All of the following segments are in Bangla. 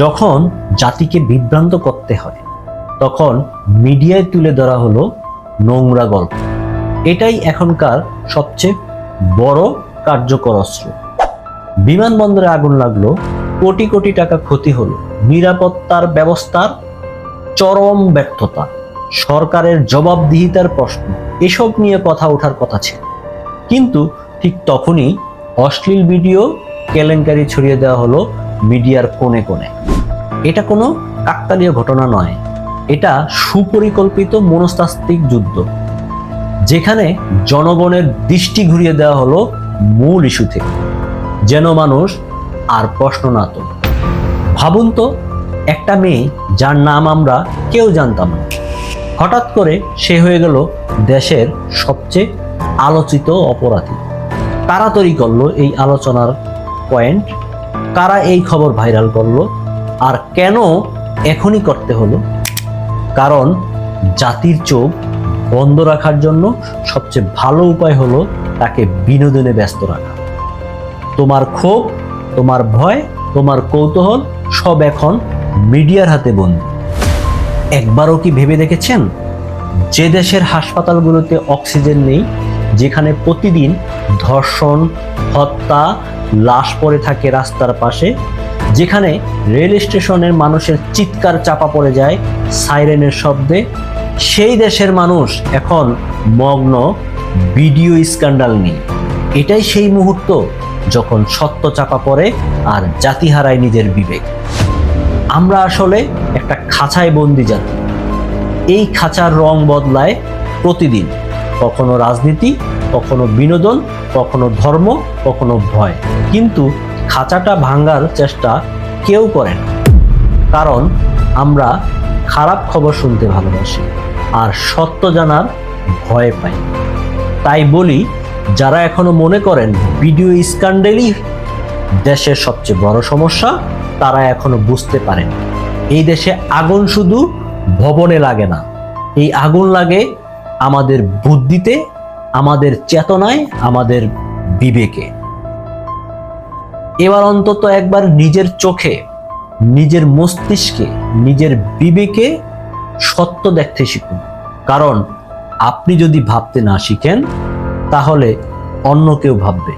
যখন জাতিকে বিভ্রান্ত করতে হয়, তখন মিডিয়ায় তুলে ধরা হলো নোংরা গল্প। এটাই এখনকার সবচেয়ে বড় কার্যকর অস্ত্র। বিমানবন্দরে আগুন লাগল, কোটি কোটি টাকা ক্ষতি হলো। নিরাপত্তার ব্যবস্থার চরম ব্যর্থতা, সরকারের জবাবদিহিতার প্রশ্ন, এসব নিয়ে কথা ওঠার কথা ছিল। কিন্তু ঠিক তখনই অশ্লীল ভিডিও কেলেঙ্কারি ছড়িয়ে দেওয়া হলো মিডিয়ার কোণে কোণে। এটা কোনো কাকতালীয় ঘটনা নয়। এটা সুপরিকল্পিত মনস্তাত্ত্বিক যুদ্ধ। যেখানে জনগণের দৃষ্টি ঘুরিয়ে দেওয়া হলো মূল ইস্যু থেকে। যেন মানুষ আর প্রশ্ন না তো ভাবুন তো, একটা মেয়ে যার নাম আমরা কেউ জানতাম না। হঠাৎ করে সে হয়ে গেল দেশের সবচেয়ে আলোচিত অপরাধী। তারা তৈরি করল এই আলোচনার পয়েন্ট। কারা এই খবর ভাইরাল করল? আর কেন এখনই করতে হলো? কারণ জাতির চোখ বন্ধ রাখার জন্য সবচেয়ে ভালো উপায় হলো তাকে বিনোদনে ব্যস্ত রাখা। তোমার ক্ষোভ, তোমার ভয়, তোমার কৌতূহল সব এখন মিডিয়ার হাতে বন্দি। একবারও কি ভেবে দেখেছেন? যে দেশের হাসপাতালগুলোতে অক্সিজেন নেই, যেখানে প্রতিদিন ধর্ষণ, হত্যা, লাশ পড়ে থাকে রাস্তার পাশে যেখানে রেল স্টেশনের মানুষের চিৎকার চাপা পড়ে যায়, সাইরেনের শব্দে। সেই দেশের মানুষ এখন মগ্ন ভিডিও স্ক্যান্ডাল নিয়ে। এটাই সেই মুহূর্ত যখন সত্য চাপা পড়ে আর জাতি হারায় নিজের বিবেক। আমরা আসলে একটা খাঁচায় বন্দি জাতি। এই খাঁচার রং বদলায় প্রতিদিন। কখনো রাজনীতি, কখনো বিনোদন, কখনো ধর্ম, কখনো ভয়। কিন্তু খাঁচাটা ভাঙার চেষ্টা কেউ করে না। কারণ আমরা খারাপ খবর শুনতে ভালোবাসি আর সত্য জানার ভয় পাই। তাই বলি, যারা এখনও মনে করেন ভিডিও স্ক্যান্ডেলই দেশের সবচেয়ে বড় সমস্যা, তারা এখনও বুঝতে পারেন, এই দেশে আগুন শুধু ভবনে লাগে না। এই আগুন লাগে আমাদের বুদ্ধিতে, আমাদের চেতনায়, আমাদের বিবেকে। এবার অন্তত একবার নিজের চোখে, নিজের মস্তিষ্কে, নিজের বিবেকে সত্য দেখতে শিখুন। কারণ আপনি যদি ভাবতে না শিখেন, তাহলে অন্য কেউ ভাববে।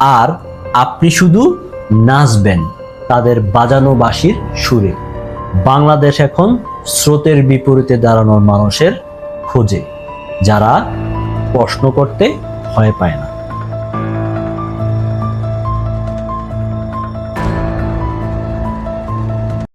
আর আপনি শুধু নাচবেন তাদের বাজানো বাঁশির সুরে। বাংলাদেশ এখন স্রোতের বিপরীতে দাঁড়ানোর মানুষের খোঁজে, যারা প্রশ্ন করতে ভয় পায় না।